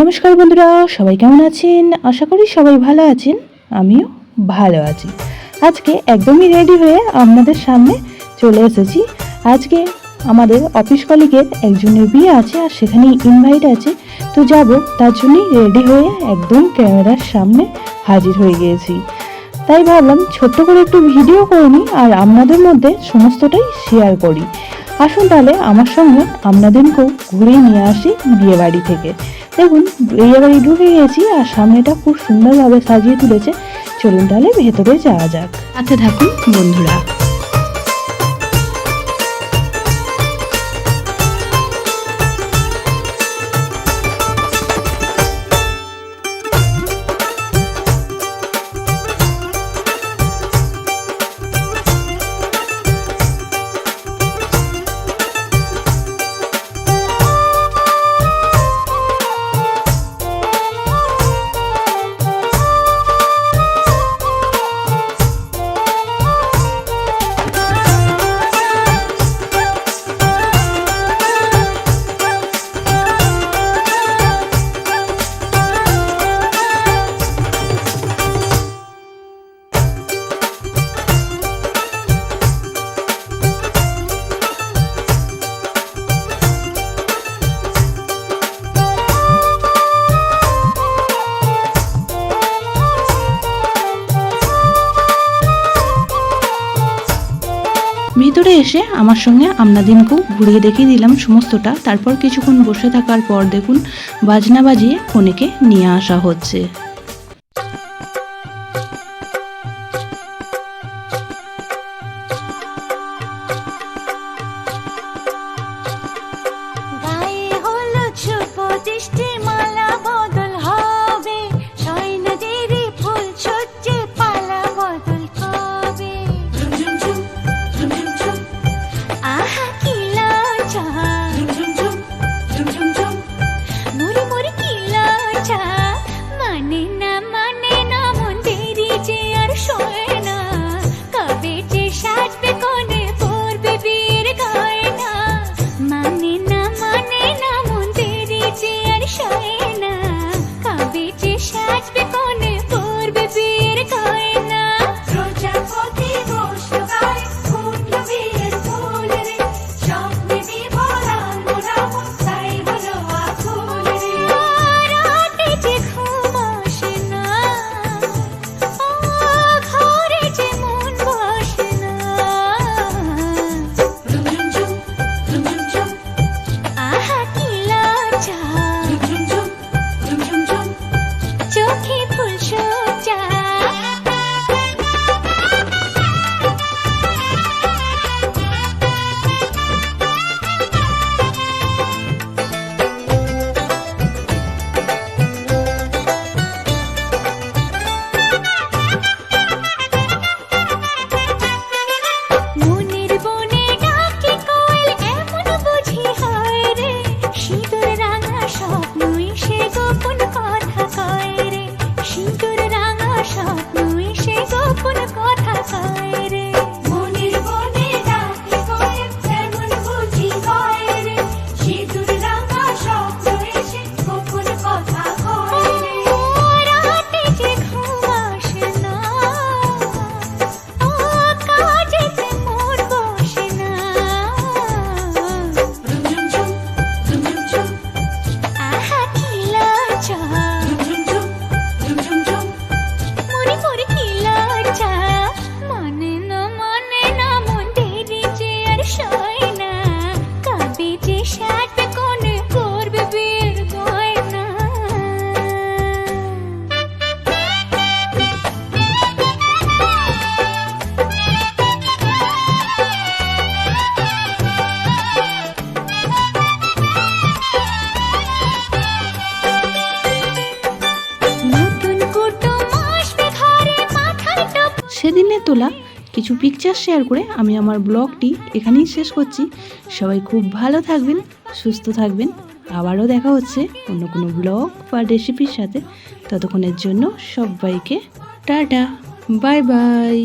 নমস্কার বন্ধুরা, সবাই কেমন আছেন? আশা করি সবাই ভালো আছেন, আমিও ভালো আছি। আজকে একদমই রেডি হয়ে আপনাদের সামনে চলে এসেছি। আজকে আমাদের অফিস কলিগের একজনের বিয়ে আছে আর সেখানেই ইনভাইট আছে। তো যাব, তার জন্যই রেডি হয়ে একদম ক্যামেরার সামনে হাজির হয়ে গিয়েছি। তাই ভাবলাম ছোট্ট করে একটু ভিডিও করে নিই আর আপনাদের মধ্যে সমস্তটাই শেয়ার করি। আসুন তাহলে আমার সঙ্গে আপনাদেরকেও ঘুরিয়ে নিয়ে আসি বিয়েবাড়ি থেকে। দেখুন, বিয়েবাড়ি ঢুকে গেছি আর সামনেটা খুব সুন্দরভাবে সাজিয়ে তুলেছে। চলুন তাহলে ভেতরে যাওয়া যাক। আচ্ছা থাকুন বন্ধুরা। ভিতরে এসে আমার সঙ্গে আমনাদিনকেও ঘুরিয়ে দেখিয়ে দিলাম সমস্তটা। তারপর কিছুক্ষণ বসে থাকার পর দেখুন, বাজনা বাজিয়ে কনেকে নিয়ে আসা হচ্ছে। আর का সেদিনে তোলা কিছু পিকচার শেয়ার করে আমি আমার ব্লগটি এখানেই শেষ করছি। সবাই খুব ভালো থাকবেন, সুস্থ থাকবেন। আবারও দেখা হচ্ছে অন্য কোনো ব্লগ বা রেসিপির সাথে। ততক্ষণের জন্য সবাইকে টাটা বাই বাই